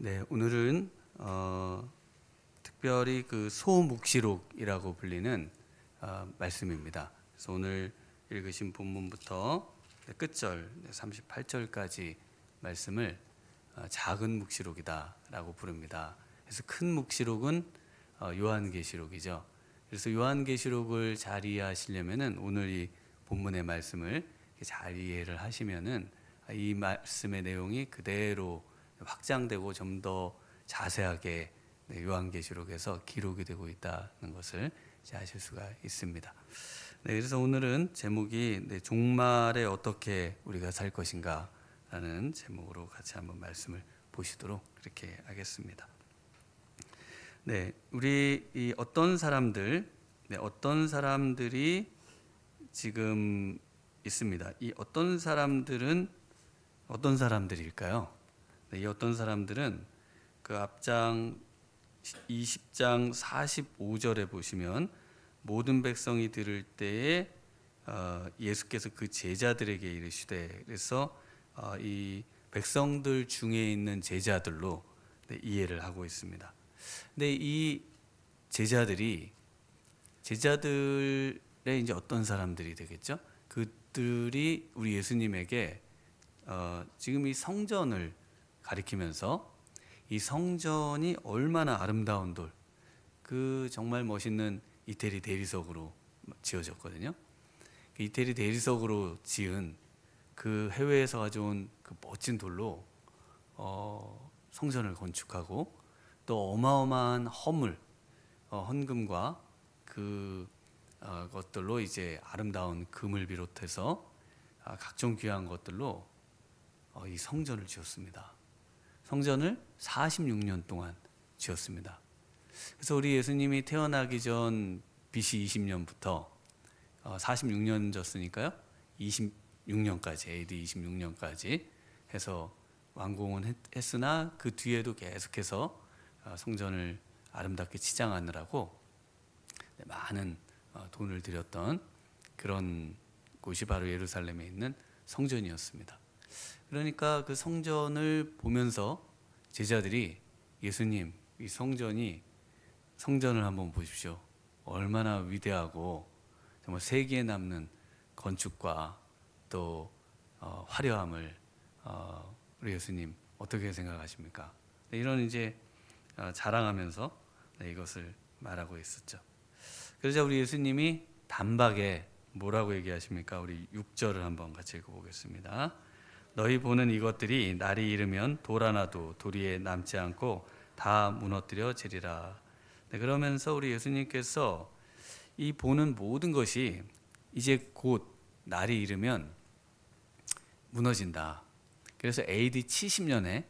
네, 오늘은 어, 특별히 그 소묵시록이라고 불리는 어, 말씀입니다. 그래서 오늘 읽으신 본문부터 네, 끝절 38절까지 말씀을 어, 작은 묵시록이다라고 부릅니다. 그래서 큰 묵시록은 어, 요한계시록이죠. 그래서 요한계시록을 잘 이해하시려면은 오늘 이 본문의 말씀을 잘 이해를 하시면은 이 말씀의 내용이 그대로 확장되고 좀 더 자세하게 네, 요한계시록에서 기록이 되고 있다는 것을 아실 수가 있습니다. 네, 그래서 오늘은 제목이 네, 종말에 어떻게 우리가 살 것인가라는 제목으로 같이 한번 말씀을 보시도록 그렇게 하겠습니다. 네, 우리 이 어떤 사람들, 네, 어떤 사람들이 지금 있습니다. 이 어떤 사람들은 어떤 사람들일까요? 네, 이 어떤 사람들은 그 앞장 20장 45절에 보시면 모든 백성이 들을 때에 어, 예수께서 그 제자들에게 이르시되 그래서 어, 이 백성들 중에 있는 제자들로 네, 이해를 하고 있습니다. 근데 이 제자들이 제자들의 이제 어떤 사람들이 되겠죠? 그들이 우리 예수님에게 어, 지금 이 성전을 가리키면서 이 성전이 얼마나 아름다운 돌, 그 정말 멋있는 이태리 대리석으로 지어졌거든요. 그 이태리 대리석으로 지은 그 해외에서 가져온 그 멋진 돌로 어, 성전을 건축하고 또 어마어마한 허물, 어, 헌금과 그 어, 것들로 이제 아름다운 금을 비롯해서 아, 각종 귀한 것들로 어, 이 성전을 지었습니다. 성전을 46년 동안 지었습니다. 그래서 우리 예수님이 태어나기 전 BC 20년부터 어, 46년 졌으니까요. 26년까지 AD 26년까지 해서 완공은 했, 했으나 그 뒤에도 계속해서 어, 성전을 아름답게 치장하느라고 네, 많은 어, 돈을 들였던 그런 곳이 바로 예루살렘에 있는 성전이었습니다. 그러니까 그 성전을 보면서 제자들이 예수님 이 성전이 성전을 한번 보십시오. 얼마나 위대하고 정말 세기에 남는 건축과 또 어, 화려함을 어, 우리 예수님 어떻게 생각하십니까? 네, 이런 이제 어, 자랑하면서 네, 이것을 말하고 있었죠. 그러자 우리 예수님이 단박에 뭐라고 얘기하십니까? 우리 6절을 한번 같이 읽어보겠습니다. 너희 보는 이것들이 날이 이르면 돌 하나도 도리에 남지 않고 다 무너뜨려지리라. 네, 그러면서 우리 예수님께서 이 보는 모든 것이 이제 곧 날이 이르면 무너진다. 그래서 AD 70년에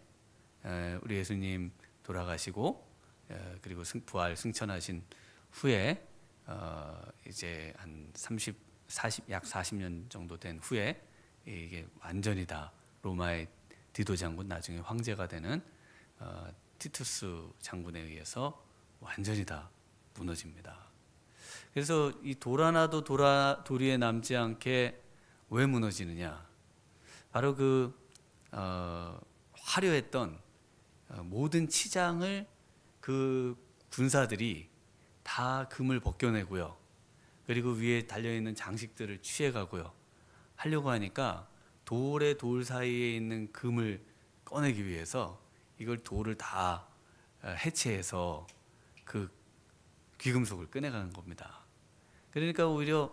우리 예수님 돌아가시고 그리고 부활 승천하신 후에 어, 이제 한 30, 40, 약 40년 정도 된 후에 이게 완전히 다 로마의 디도 장군 나중에 황제가 되는 어, 티투스 장군에 의해서 완전히 다 무너집니다. 그래서 이 도라나도 도라 도리에 남지 않게 왜 무너지느냐? 바로 그 어, 화려했던 어, 모든 치장을 그 군사들이 다 금을 벗겨내고요. 그리고 위에 달려 있는 장식들을 취해가고요. 하려고 하니까 돌에 돌 사이에 있는 금을 꺼내기 위해서 이걸 돌을 다 어, 해체해서 그 귀금속을 꺼내가는 겁니다. 그러니까 오히려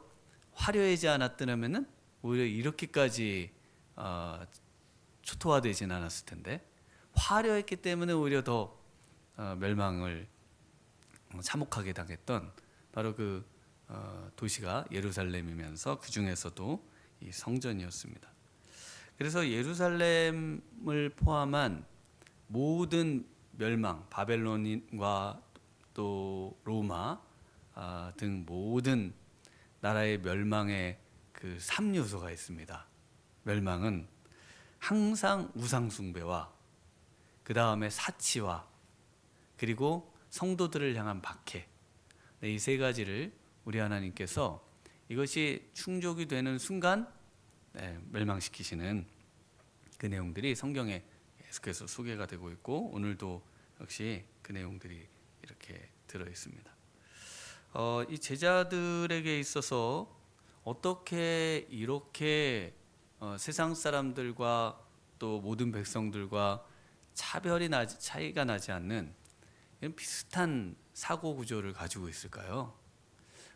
화려하지 않았더라면은 오히려 이렇게까지 어, 초토화되진 않았을 텐데 화려했기 때문에 오히려 더 어, 멸망을 참혹하게 당했던 바로 그 어, 도시가 예루살렘이면서 그 중에서도 이 성전이었습니다. 그래서 예루살렘을 포함한 모든 멸망, 바벨론과 또 로마 아, 등 모든 나라의 멸망의 그 3요소가 있습니다. 멸망은 항상 우상숭배와 그 다음에 사치와 그리고 성도들을 향한 박해 네, 이세 가지를 우리 하나님께서 이것이 충족이 되는 순간 네, 멸망시키시는 그 내용들이 성경에 계속해서 소개가 되고 있고 오늘도 역시 그 내용들이 이렇게 들어 있습니다. 어, 이 제자들에게 있어서 어떻게 이렇게 어, 세상 사람들과 또 모든 백성들과 차별이 나지, 차이가 나지 않는 비슷한 사고 구조를 가지고 있을까요?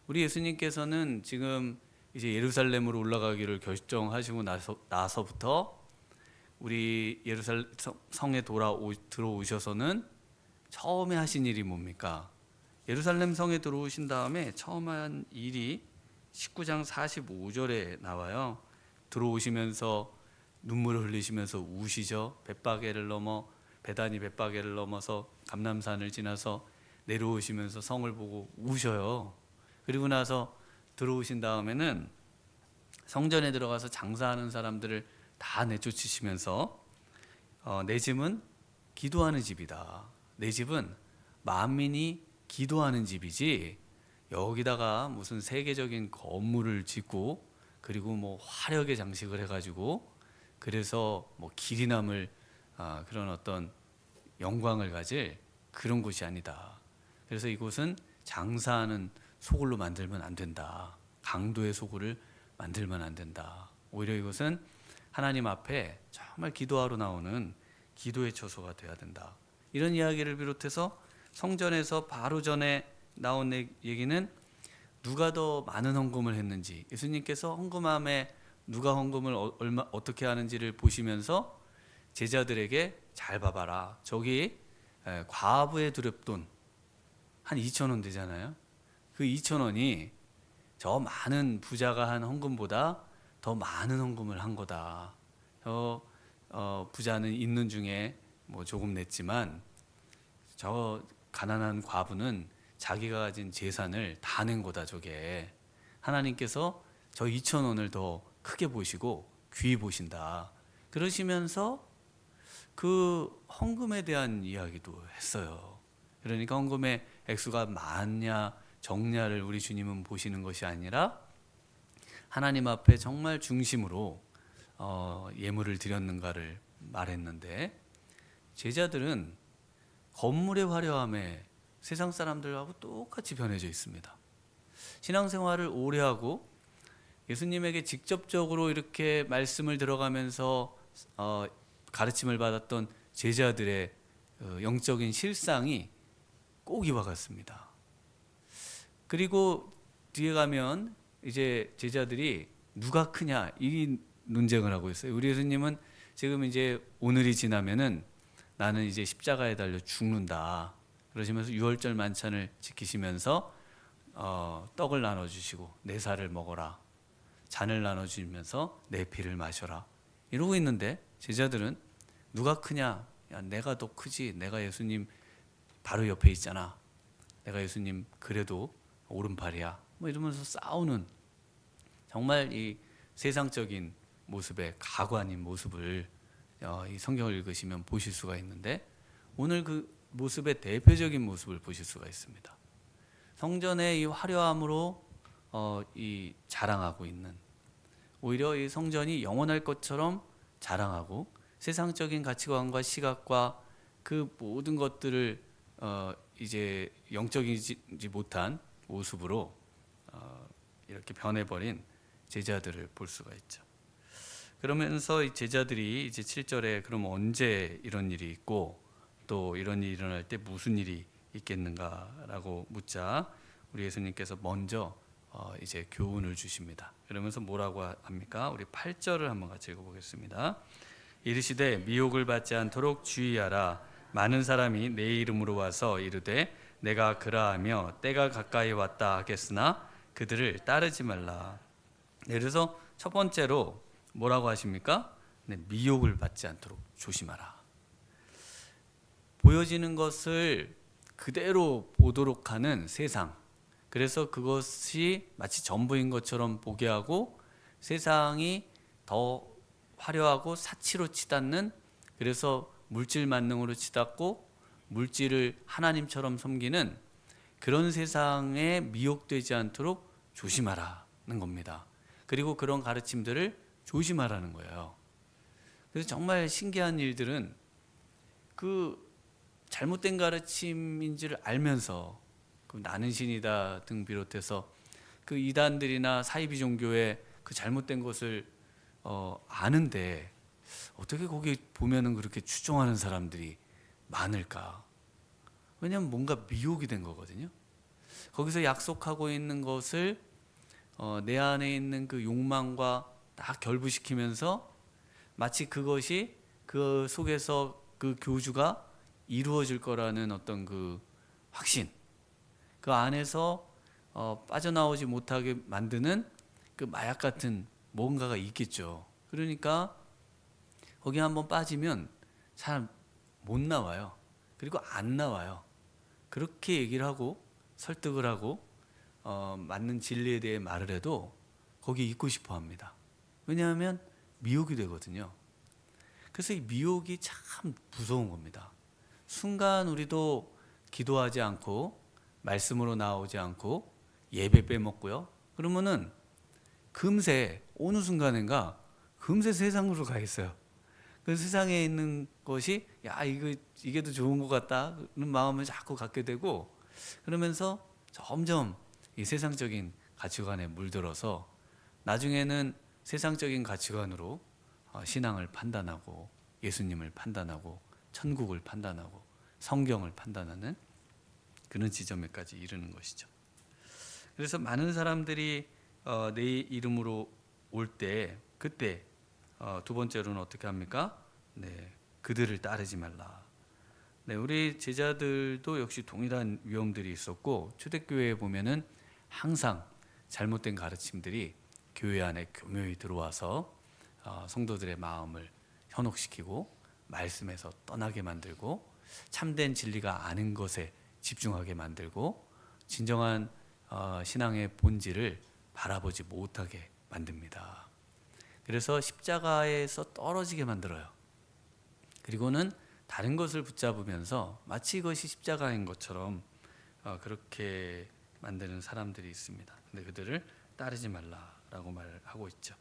우리 예수님께서는 지금 이제 예루살렘으로 올라가기를 결정하시고 나서 나서부터 우리 예루살렘 성- 성에 돌아오 들어오셔서는 처음에 하신 일이 뭡니까? 예루살렘 성에 들어오신 다음에 처음 한 일이 19장 45절에 나와요. 들어오시면서 눈물을 흘리시면서 우시죠. 벳바게를 넘어 베다니 벳바게를 넘어서 감남산을 지나서 내려오시면서 성을 보고 우셔요. 그리고 나서 들어오신 다음에는 성전에 들어가서 장사하는 사람들을 다 내쫓으시면서 어, 내 집은 기도하는 집이다. 내 집은 만민이 기도하는 집이지 여기다가 무슨 세계적인 건물을 짓고 그리고 뭐 화려하게 장식을 해가지고 그래서 뭐 길이 남을 아, 그런 어떤 영광을 가질 그런 곳이 아니다. 그래서 이곳은 장사하는 소굴로 만들면 안 된다. 강도의 소굴을 만들면 안 된다. 오히려 이것은 하나님 앞에 정말 기도하러 나오는 기도의 처소가 돼야 된다. 이런 이야기를 비롯해서 성전에서 바로 전에 나온 얘- 얘기는 누가 더 많은 헌금을 했는지 예수님께서 헌금함에 누가 헌금을 어- 얼마 어떻게 하는지를 보시면서 제자들에게 잘 봐봐라. 저기 에, 과부의 두렵돈 한 2천 원 되잖아요. 그 2천 원이 저 많은 부자가 한 헌금보다 더 많은 헌금을 한 거다. 저 어, 부자는 있는 중에 뭐 조금 냈지만 저 가난한 과부는 자기가 가진 재산을 다 낸 거다 저게. 하나님께서 저 2천 원을 더 크게 보시고 귀히 보신다. 그러시면서 그 헌금에 대한 이야기도 했어요. 그러니까 헌금의 액수가 많냐 적냐를 우리 주님은 보시는 것이 아니라 하나님 앞에 정말 중심으로 어, 예물을 드렸는가를 말했는데 제자들은 건물의 화려함에 세상 사람들하고 똑같이 변해져 있습니다. 신앙생활을 오래 하고 예수님에게 직접적으로 이렇게 말씀을 들어가면서 어, 가르침을 받았던 제자들의 어, 영적인 실상이 꼭 이와 같습니다. 그리고 뒤에 가면 이제 제자들이 누가 크냐 이 논쟁을 하고 있어요. 우리 예수님은 지금 이제 오늘이 지나면은 나는 이제 십자가에 달려 죽는다. 그러시면서 유월절 만찬을 지키시면서 어, 떡을 나눠 주시고 내 살을 먹어라. 잔을 나눠 주면서 내 피를 마셔라. 이러고 있는데 제자들은 누가 크냐? 야, 내가 더 크지. 내가 예수님 바로 옆에 있잖아. 내가 예수님 그래도 오른팔이야. 뭐 이러면서 싸우는 정말 이 세상적인 모습의 아닌 모습을 어, 이 성경을 읽으시면 보실 수가 있는데 오늘 그 모습의 대표적인 모습을 보실 수가 있습니다. 성전의 이 화려함으로 어, 이 자랑하고 있는 오히려 이 성전이 영원할 것처럼 자랑하고 세상적인 가치관과 시각과 그 모든 것들을 어, 이제 영적이지 못한 모습으로 어, 이렇게 변해버린 제자들을 볼 수가 있죠. 그러면서 이 제자들이 이제 7절에 그럼 언제 이런 일이 있고 또 이런 일이 일어날 때 무슨 일이 있겠는가라고 묻자 우리 예수님께서 먼저 어 이제 교훈을 주십니다. 그러면서 뭐라고 합니까? 우리 8절을 한번 같이 읽어보겠습니다. 이르시되 미혹을 받지 않도록 주의하라. 많은 사람이 내 이름으로 와서 이르되 내가 그라하며 때가 가까이 왔다 하겠으나 그들을 따르지 말라. 네, 그래서 첫 번째로 뭐라고 하십니까? 네, 미혹을 받지 않도록 조심하라. 보여지는 것을 그대로 보도록 하는 세상. 그래서 그것이 마치 전부인 것처럼 보게 하고 세상이 더 화려하고 사치로 치닫는 그래서 물질 만능으로 치닫고 물질을 하나님처럼 섬기는 그런 세상에 미혹되지 않도록 조심하라는 겁니다. 그리고 그런 가르침들을 조심하라는 거예요. 그래서 정말 신기한 일들은 그 잘못된 가르침인 줄 알면서 그 나는 신이다 등 비롯해서 그 이단들이나 사이비 종교의 그 잘못된 것을 어, 아는데 어떻게 거기 보면은 그렇게 추종하는 사람들이 많을까? 왜냐하면 뭔가 미혹이 된 거거든요. 거기서 약속하고 있는 것을 어, 내 안에 있는 그 욕망과 딱 결부시키면서 마치 그것이 그 속에서 그 교주가 이루어질 거라는 어떤 그 확신, 그 안에서 어, 빠져나오지 못하게 만드는 그 마약 같은 뭔가가 있겠죠. 그러니까 거기 한번 빠지면 잘 못 나와요. 그리고 안 나와요. 그렇게 얘기를 하고 설득을 하고 어, 맞는 진리에 대해 말을 해도 거기 있고 싶어 합니다. 왜냐하면 미혹이 되거든요. 그래서 이 미혹이 참 무서운 겁니다. 순간 우리도 기도하지 않고 말씀으로 나오지 않고 예배 빼먹고요. 그러면은 금세 어느 순간인가 금세 세상으로 가 있어요. 그 세상에 있는 것이 야 이거 이게 더 좋은 것 같다는 마음을 자꾸 갖게 되고 그러면서 점점 이 세상적인 가치관에 물들어서 나중에는 세상적인 가치관으로 어, 신앙을 판단하고 예수님을 판단하고 천국을 판단하고 성경을 판단하는 그런 지점에까지 이르는 것이죠. 그래서 많은 사람들이 어, 내 이름으로 올 때 그때 어, 두 번째로는 어떻게 합니까? 네, 그들을 따르지 말라. 네, 우리 제자들도 역시 동일한 위험들이 있었고 초대교회에 보면은 항상 잘못된 가르침들이 교회 안에 교묘히 들어와서 어, 성도들의 마음을 현혹시키고 말씀에서 떠나게 만들고 참된 진리가 아는 것에 집중하게 만들고 진정한 어, 신앙의 본질을 바라보지 못하게 만듭니다. 그래서 십자가에서 떨어지게 만들어요. 그리고는 다른 것을 붙잡으면서 마치 이것이 십자가인 것처럼 어, 그렇게 만드는 사람들이 있습니다. 근데 그들을 따르지 말라라고 말하고 있죠.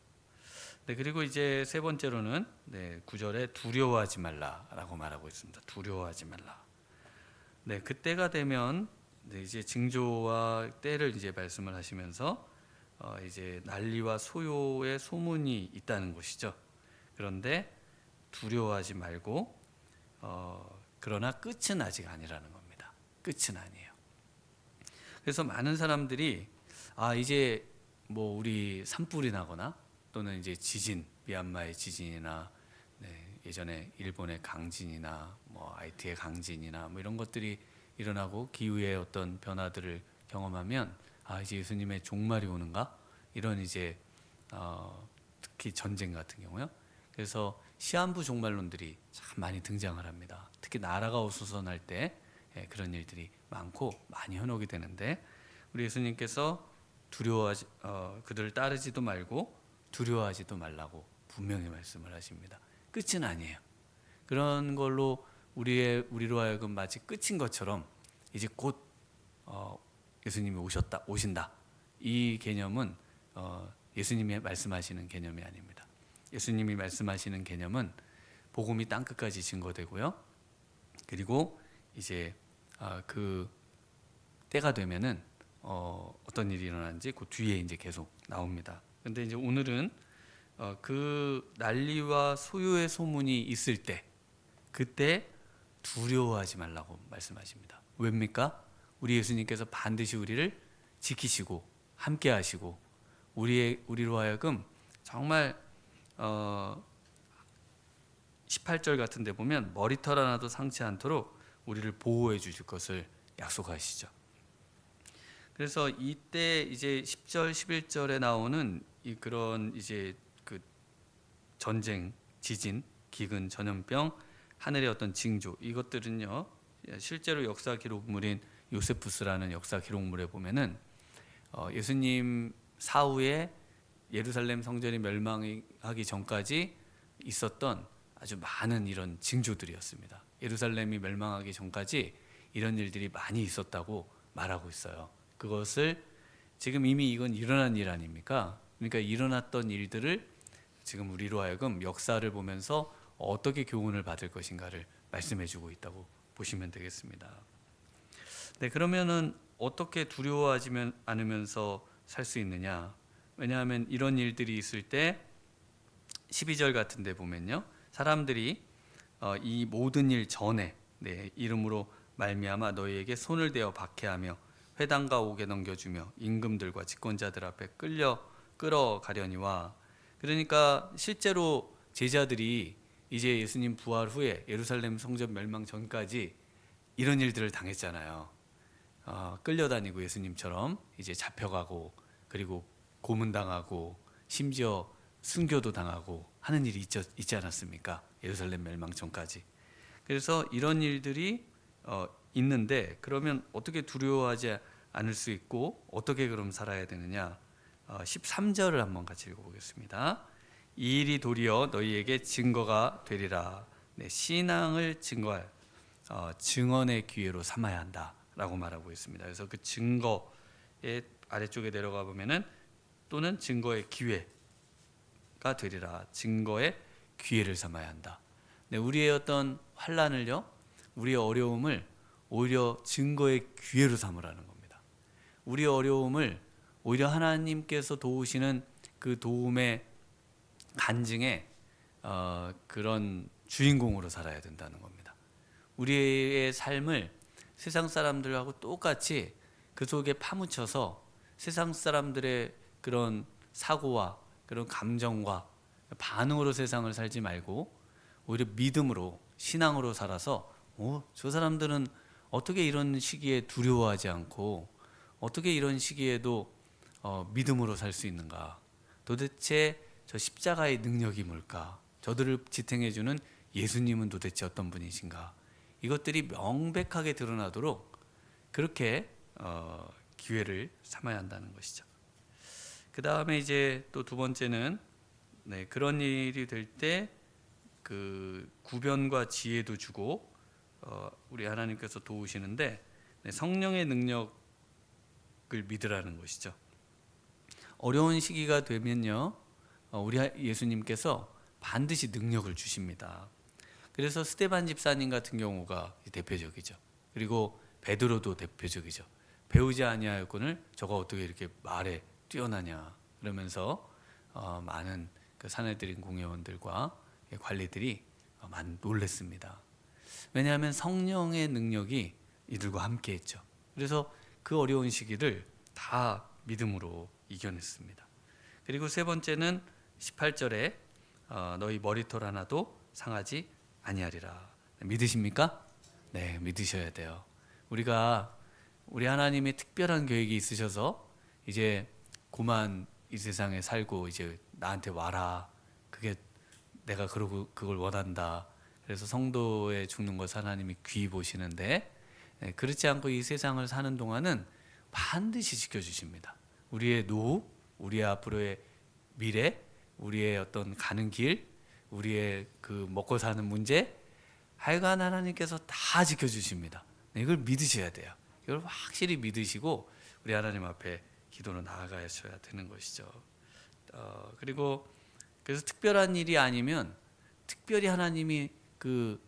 네, 그리고 이제 세 번째로는 네, 구절에 두려워하지 말라라고 말하고 있습니다. 두려워하지 말라. 네, 그때가 되면 네, 이제 징조와 때를 이제 말씀을 하시면서 어, 이제 난리와 소요의 소문이 있다는 것이죠. 그런데 두려워하지 말고 어, 그러나 끝은 아직 아니라는 겁니다. 끝은 아니에요. 그래서 많은 사람들이 아 이제 뭐 우리 산불이 나거나 또는 이제 지진 미얀마의 지진이나 네, 예전에 일본의 강진이나 뭐 IT의 강진이나 뭐 이런 것들이 일어나고 기후의 어떤 변화들을 경험하면 아 이제 예수님의 종말이 오는가 이런 이제 어, 특히 전쟁 같은 경우요. 그래서 시한부 종말론들이 참 많이 등장을 합니다. 특히 나라가 어수선할 때 예, 그런 일들이 많고 많이 현혹이 되는데 우리 예수님께서 두려워하지 어, 그들을 따르지도 말고 두려워하지도 말라고 분명히 말씀을 하십니다. 끝은 아니에요. 그런 걸로 우리의 우리로 하여금 마치 끝인 것처럼 이제 곧 어, 예수님이 오셨다 오신다 이 개념은 어, 예수님이 말씀하시는 개념이 아닙니다. 예수님이 말씀하시는 개념은 복음이 땅 끝까지 증거되고요. 그리고 이제 아, 그 때가 되면은 어, 어떤 일이 일어나는지 그 뒤에 이제 계속 나옵니다. 근데 이제 오늘은 어, 그 난리와 소요의 소문이 있을 때 그때 두려워하지 말라고 말씀하십니다. 왜입니까? 우리 예수님께서 반드시 우리를 지키시고 함께 하시고 우리의 우리로 하여금 정말 어 18절 같은 데 보면 머리털 하나도 상치 않도록 우리를 보호해 주실 것을 약속하시죠. 그래서 이때 이제 10절 11절에 나오는 이 그런 이제 그 전쟁, 지진, 기근, 전염병, 하늘의 어떤 징조 이것들은요. 실제로 역사 기록물인 요세푸스라는 역사 기록물에 보면은 어, 예수님 사후에 예루살렘 성전이 멸망하기 전까지 있었던 아주 많은 이런 징조들이었습니다. 예루살렘이 멸망하기 전까지 이런 일들이 많이 있었다고 말하고 있어요. 그것을 지금 이미 이건 일어난 일 아닙니까? 그러니까 일어났던 일들을 지금 우리로 하여금 역사를 보면서 어떻게 교훈을 받을 것인가를 말씀해 주고 있다고 보시면 되겠습니다. 네, 그러면은 어떻게 두려워하지 않으면서 살 수 있느냐? 왜냐하면 이런 일들이 있을 때 12절 같은 데 보면요. 사람들이 어, 이 모든 일 전에 내 이름으로 말미암아 너희에게 손을 대어 박해하며 회당과 옥에 넘겨주며 임금들과 집권자들 앞에 끌려 끌어가려니와 그러니까 실제로 제자들이 이제 예수님 부활 후에 예루살렘 성전 멸망 전까지 이런 일들을 당했잖아요. 어, 끌려다니고 예수님처럼 이제 잡혀가고 그리고 고문당하고 심지어 순교도 당하고 하는 일이 있지, 있지 않았습니까? 예루살렘 멸망 전까지. 그래서 이런 일들이 어, 있는데 그러면 어떻게 두려워하지 않을 수 있고 어떻게 그럼 살아야 되느냐? 어, 13절을 한번 같이 읽어보겠습니다. 이 일이 도리어 너희에게 증거가 되리라. 네, 신앙을 증거할 어, 증언의 기회로 삼아야 한다 라고 말하고 있습니다. 그래서 그 증거의 아래쪽에 내려가 보면은 또는 증거의 기회가 되리라. 증거의 기회를 삼아야 한다. 네, 우리의 어떤 환란을요, 우리의 어려움을 오히려 증거의 기회로 삼으라는 겁니다. 우리의 어려움을 오히려 하나님께서 도우시는 그 도움의 간증의 어, 그런 주인공으로 살아야 된다는 겁니다. 우리의 삶을 세상 사람들하고 똑같이 그 속에 파묻혀서 세상 사람들의 그런 사고와 그런 감정과 반응으로 세상을 살지 말고 오히려 믿음으로 신앙으로 살아서 어, 저 사람들은 어떻게 이런 시기에 두려워하지 않고 어떻게 이런 시기에도 어, 믿음으로 살 수 있는가? 도대체 저 십자가의 능력이 뭘까? 저들을 지탱해 주는 예수님은 도대체 어떤 분이신가? 이것들이 명백하게 드러나도록 그렇게 어, 기회를 삼아야 한다는 것이죠. 그 다음에 이제 또 두 번째는 네, 그런 일이 될 때 그 구변과 지혜도 주고 어, 우리 하나님께서 도우시는데 네, 성령의 능력을 믿으라는 것이죠. 어려운 시기가 되면요, 어, 우리 예수님께서 반드시 능력을 주십니다. 그래서 스테반 집사님 같은 경우가 대표적이죠. 그리고 베드로도 대표적이죠. 배우지 아니하였거늘 저가 어떻게 이렇게 말에 뛰어나냐 그러면서 어, 많은 그 사내들인 공회원들과 관리들이 어, 많이 놀랬습니다. 왜냐하면 성령의 능력이 이들과 함께했죠. 그래서 그 어려운 시기를 다 믿음으로 이겨냈습니다. 그리고 세 번째는 18절에 어, 너희 머리털 하나도 상하지 아니하리라. 믿으십니까? 네, 믿으셔야 돼요. 우리가 우리 하나님의 특별한 계획이 있으셔서 이제 고만 이 세상에 살고 이제 나한테 와라. 그게 내가 그러고 그걸 원한다. 그래서 성도의 죽는 것을 하나님이 귀히 보시는데 네, 그렇지 않고 이 세상을 사는 동안은 반드시 지켜주십니다. 우리의 노후, 우리의 앞으로의 미래, 우리의 어떤 가는 길, 우리의 그 먹고 사는 문제, 하여간 하나님께서 다 지켜주십니다. 네, 이걸 믿으셔야 돼요. 이걸 확실히 믿으시고 우리 하나님 앞에 기도로 나아가셔야 되는 것이죠. 어, 그리고 그래서 특별한 일이 아니면 특별히 하나님이 그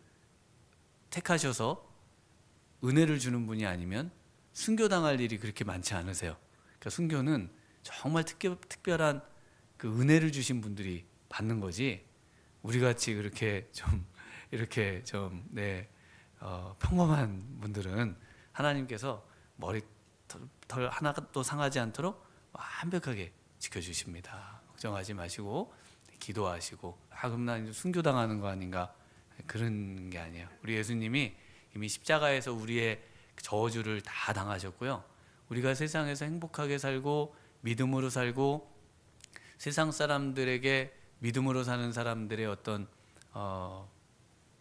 택하셔서 은혜를 주는 분이 아니면 순교당할 일이 그렇게 많지 않으세요. 그러니까 순교는 정말 특별, 특별한 그 은혜를 주신 분들이 받는 거지. 우리 같이 그렇게 좀 이렇게 좀 네, 어, 평범한 분들은 하나님께서 머리 털 하나도 상하지 않도록 완벽하게 지켜주십니다. 걱정하지 마시고 기도하시고 아 그럼 나 이제 순교당하는 거 아닌가 그런 게 아니에요. 우리 예수님이 이미 십자가에서 우리의 저주를 다 당하셨고요. 우리가 세상에서 행복하게 살고 믿음으로 살고 세상 사람들에게 믿음으로 사는 사람들의 어떤 어,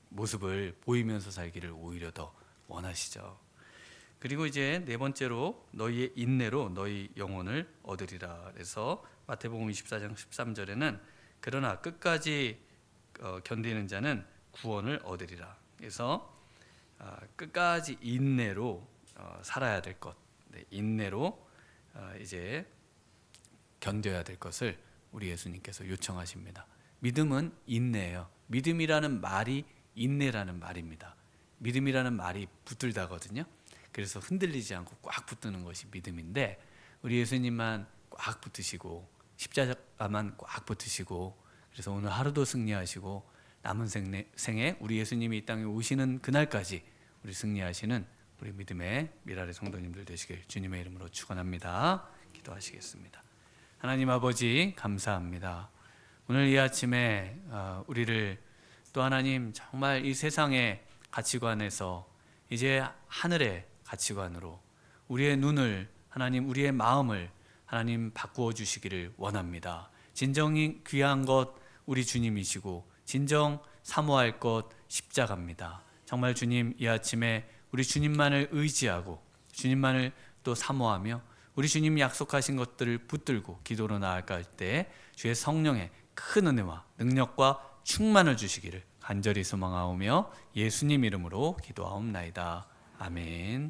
모습을 보이면서 살기를 오히려 더 원하시죠. 그리고 이제 네 번째로 너희의 인내로 너희 영혼을 얻으리라. 그래서 마태복음 24장 13절에는 그러나 끝까지 어, 견디는 자는 구원을 얻으리라. 그래서 어, 끝까지 인내로 어, 살아야 될 것, 네, 인내로 어, 이제 견뎌야 될 것을 우리 예수님께서 요청하십니다. 믿음은 인내예요. 믿음이라는 말이 인내라는 말입니다. 믿음이라는 말이 붙들다거든요. 그래서 흔들리지 않고 꽉 붙드는 것이 믿음인데 우리 예수님만 꽉 붙으시고 십자가만 꽉 붙으시고 그래서 오늘 하루도 승리하시고 남은 생에 우리 예수님이 이 땅에 오시는 그날까지 우리 승리하시는 우리 믿음의 미라의 성도님들 되시길 주님의 이름으로 축원합니다. 기도하시겠습니다. 하나님 아버지 감사합니다. 오늘 이 아침에 어, 우리를 또 하나님 정말 이 세상의 가치관에서 이제 하늘의 가치관으로 우리의 눈을 하나님 우리의 마음을 하나님 바꾸어 주시기를 원합니다. 진정이 귀한 것 우리 주님이시고 진정 사모할 것 십자가입니다. 정말 주님 이 아침에 우리 주님만을 의지하고 주님만을 또 사모하며 우리 주님 약속하신 것들을 붙들고 기도로 나아갈 때 주의 성령의 큰 은혜와 능력과 충만을 주시기를 간절히 소망하오며 예수님 이름으로 기도하옵나이다. 아멘.